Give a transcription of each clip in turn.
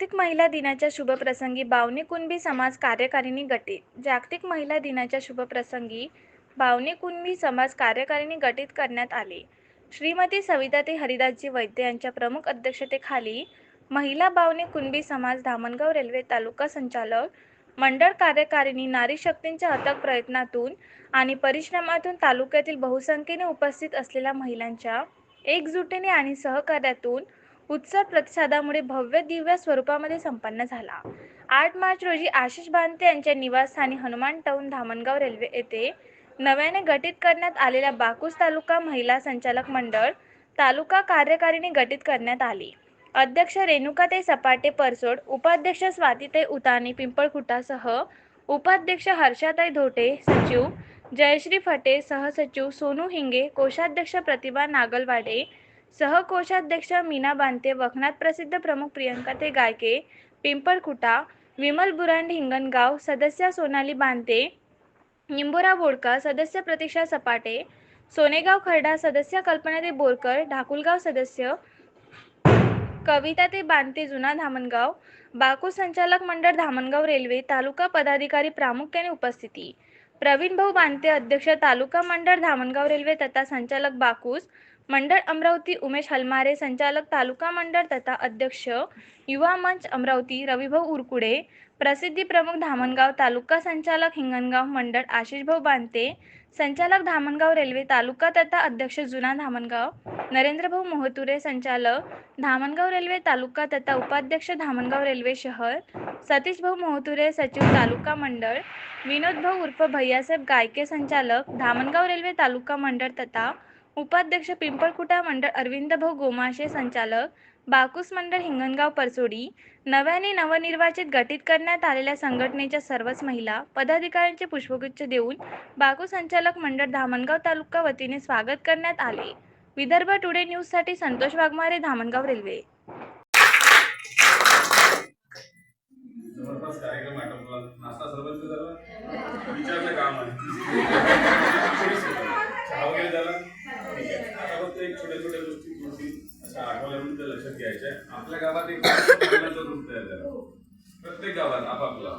जागतिक महिला दिनाच्या शुभप्रसंगी बावनी कुणबी समाज कार्यकारिणी गटीत जागतिक महिला दिनाच्या शुभप्रसंगी बावनी कुणबी समाज कार्यकारिणी गटीत करण्यात आले. श्रीमती सविताते हरिदासजी वैद्य यांच्या प्रमुख अध्यक्षतेखाली महिला बावनी कुणबी समाज धामणगाव रेल्वे तालुका संचालक मंडळ कार्यकारिणी नारी शक्तींच्या अथक प्रयत्नातून आणि परिश्रमातून तालुक्यातील बहुसंख्येने उपस्थित असलेल्या महिलांच्या एकजुटीने आणि सहकार्यातून उत्सव प्रतिसादामुळे भव्य दिव्य स्वरूपामध्ये संपन्न झाला. आठ मार्च रोजी आशिष बांते यांच्या निवासस्थानी हनुमान टाऊन धामणगाव रेल्वे येथे नव्याने गठीत करण्यात आलेल्या बाकूस तालुका महिला संचालक मंडळ तालुका कार्यकारिणी गठीत करण्यात आली. अध्यक्ष रेणुकाताई सपाटे परसोड उपाध्यक्ष स्वातीताई उतानी पिंपळखुटासह उपाध्यक्ष हर्षाताई धोटे सचिव जयश्री फटे सहसचिव सोनू हिंगे कोषाध्यक्ष प्रतिभा नागलवाडे सहकोषाध्यक्ष मीना बांते वखनात प्रसिद्ध प्रमुख प्रियंकाते गायके पिंपळखुटा विमल बुरांड हिंगणगाव सदस्य सोनाली बांते निंबोरा बोडका सदस्य प्रतीक्षा सपाटे सोनेगाव खर्डा सदस्य कल्पना ते बोरकर ढाकुलगाव सदस्य कविता ते बांते जुना धामणगाव बाकू संचालक मंडळ धामणगाव रेल्वे तालुका पदाधिकारी प्रामुख्याने उपस्थिती. प्रवीण भाऊ बांते अध्यक्ष तालुका मंडळ धामणगाव रेल्वे तथा संचालक बाकूस मंडळ अमरावती उमेश हलमारे संचालक तालुका मंडळ तथा अध्यक्ष युवा मंच अमरावती रविभाऊ उरकुडे प्रसिद्धी प्रमुख धामणगाव तालुका संचालक हिंगणगाव मंडळ आशिषभाऊ बांते संचालक धामणगाव रेल्वे तालुका तथा अध्यक्ष जुना धामणगाव नरेंद्रभाऊ मोहतुरे संचालक धामणगाव रेल्वे तालुका तथा उपाध्यक्ष धामणगाव रेल्वे शहर सतीशभाऊ मोहतुरे सचिव तालुका मंडळ विनोदभाऊ उर्फ भैयासाहेब गायके संचालक धामणगाव रेल्वे तालुका मंडळ तथा उपाध्यक्ष पिंपळकुटा मंडळ अरविंद भाऊ गोमाशे संचालक बाकूस मंडळ हिंगणगाव परसोडी नव्याने नवनिर्वाचित गठीत करण्यात आलेल्या संघटनेच्या सर्वच महिला पदाधिकाऱ्यांचे पुष्पगुच्छ देऊन बाकू संचालक मंडळ धामणगाव तालुका वतीने स्वागत करण्यात आले. विदर्भ टुडे न्यूजसाठी संतोष वाघमारे धामणगाव रेल्वे. जबरदस्त कार्यक्रम आटोपला. नाश्ता सर्वच झाला विचारलं काम आहे चहा वगैरे झाला ठीक आहे आता फक्त एक छोट्या छोट्या गोष्टी गोष्टी अशा आठवल्या त्या लक्षात घ्यायच्या. आपल्या गावात एक ग्रुप तयार झाला प्रत्येक गावात आपापला.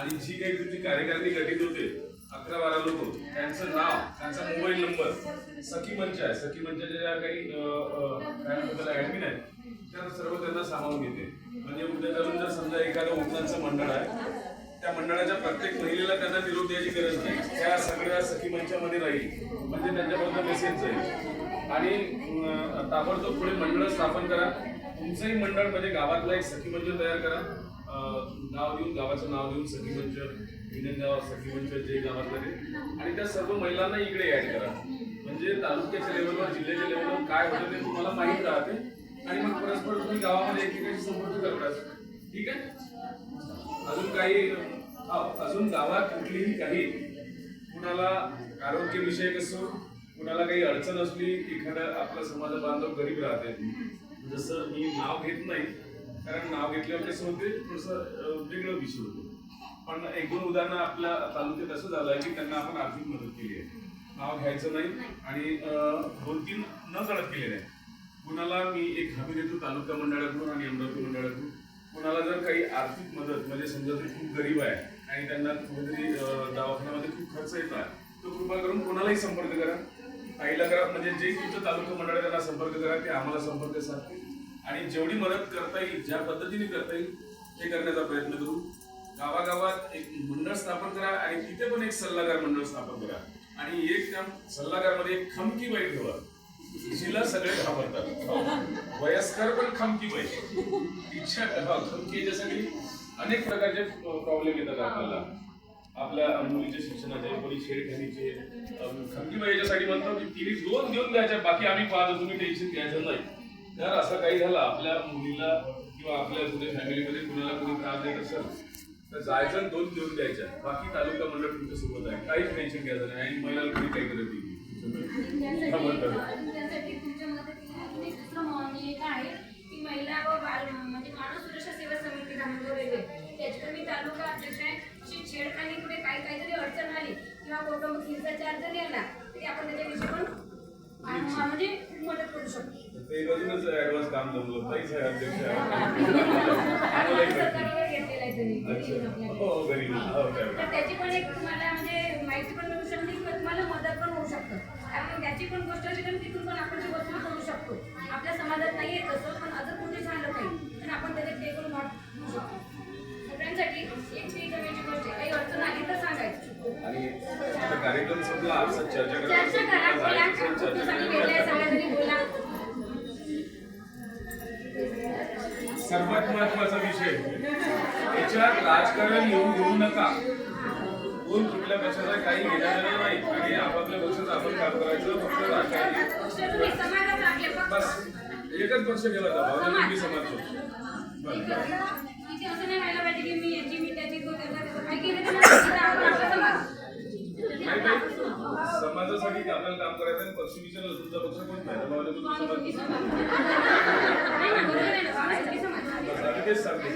आणि जी काही तुमची कार्यकारिणी गठीत होते अकरा बारा लोक त्यांचं नाव त्यांचा मोबाईल नंबर सखी मंच आहे. सखी मंचाच्या ज्या काही काय म्हणतात ऍडमिन आहेत त्या सर्व त्यांना सामावून घेते. म्हणजे उद्या चालून जर समजा एखादं ओपनाचं मंडळ आहे त्या मंडळाच्या प्रत्येक महिलेला त्यांना निरोप द्यायची गरज नाही. त्या सगळ्या सखी मंचामध्ये राहील. म्हणजे त्यांच्याबद्दल मेसेज जाईल. आणि ताबडतोब पुढे मंडळ स्थापन करा तुमचंही मंडळ म्हणजे गावातला एक सखी मंच तयार करा. नाव देऊन गावाचं नाव देऊन सखी मंच गाव सखी मंच जे गावातलं ते आणि त्या सर्व महिलांना इकडे ॲड करा. म्हणजे तालुक्याच्या लेवलवर जिल्ह्याच्या लेवलवर काय होतं ते तुम्हाला माहीत राहते. आणि मग परस्पर तुम्ही गावामध्ये एकमेकांशी संपर्क करतात. ठीक आहे? अजून काही अजून गावात कुठलीही काही कुणाला आरोग्यविषयक असो कुणाला काही अडचण असली एखादा आपला समाज बांधव गरीब राहते. जसं मी नाव घेत नाही कारण नाव घेतल्यावर कसं होते थोडंसं वेगळं विषय होतो. पण एक दोन उदाहरणं आपल्या तालुक्यात असं झालं आहे की त्यांना आपण आर्थिक मदत केली आहे. नाव घ्यायचं नाही आणि दोन तीन न कळत केलेले आहे कुणाला मी एक हमी देतो तालुका मंडळाकडून आणि अमरावती मंडळाकडून. कुणाला जर काही आर्थिक मदत म्हणजे समजा ते खूप गरीब आहे आणि त्यांना कुठेतरी दवाखान्यामध्ये खूप खर्च येतो आहे तो कृपा करून कोणालाही संपर्क करा. ताईला करा म्हणजे जे तुमचं तालुका मंडळ त्यांना संपर्क करा ते आम्हाला संपर्क साधतील. आणि जेवढी मदत करता येईल ज्या पद्धतीने करता येईल ते करण्याचा प्रयत्न करू. गावागावात एक मंडळ स्थापन करा आणि तिथे पण एक सल्लागार मंडळ स्थापन करा. आणि एक त्या सल्लागारमध्ये एक खमकी बाई ठेवा. जिला सगळे घाबरतात. वयस्कर पण खमकी बाई. इच्छा खमकी याच्यासाठी अनेक प्रकारचे प्रॉब्लेम येतात आपल्याला. आपल्या मुलीच्या शिक्षणाचे कोणी छेडखानीचे अं, खमकी याच्यासाठी म्हणतो की तिने दोन घेऊन द्यायच्या बाकी आम्ही पाहतो तुम्ही टेन्शन घ्यायचं नाही. जर असं काही झालं आपल्या मुलीला किंवा आपल्या कुठे फॅमिलीमध्ये कुणाला कोणी त्रास देत असेल तर जायचं दोन देऊन द्यायच्या बाकी तालुका मंडळ तुमच्यासोबत आहे. काहीच टेन्शन घ्यायचं नाही. आणि महिलाला कोणी काही करत नाही. महिला व बाल म्हणजे मानव सुरक्षा सेवा समिती धामणगाव रेल्वे मी तालुका अध्यक्ष आहे. अशी छेडखानी कुठे काही काहीतरी अडचण आली किंवा कौटुंबिक हिंसाचार जरी आला तरी आपण त्याच्याविषयी पण म्हणजे मदत करू शकतो. हो हो तर काय त्याची पण एक तुम्हाला म्हणजे माहिती पण मिळू शकते किंवा तुम्हाला मदत पण होऊ शकतं. कारण त्याची पण गोष्ट तिथून पण आपण ती वस्तू करू शकतो. आपल्या समाजात नाही आहे तसं. आता कार्यक्रम संपला असं चर्चा सर्वात महत्त्वाचा विषय याच्यात राजकारण येऊन घेऊ नका. कोण कुठल्या पक्षाचा काही घेणं देणं नाही आणि आपापल्या पक्षाचं आपण काम करायचं फक्त राजकारण समाजात बस. एकच पक्ष ठेवायचा भावना मी समाज. इथे समाजासाठी आपल्याला काम करायचं आणि पक्षविचार तुमचा पक्ष कोण नाही समाज सांगते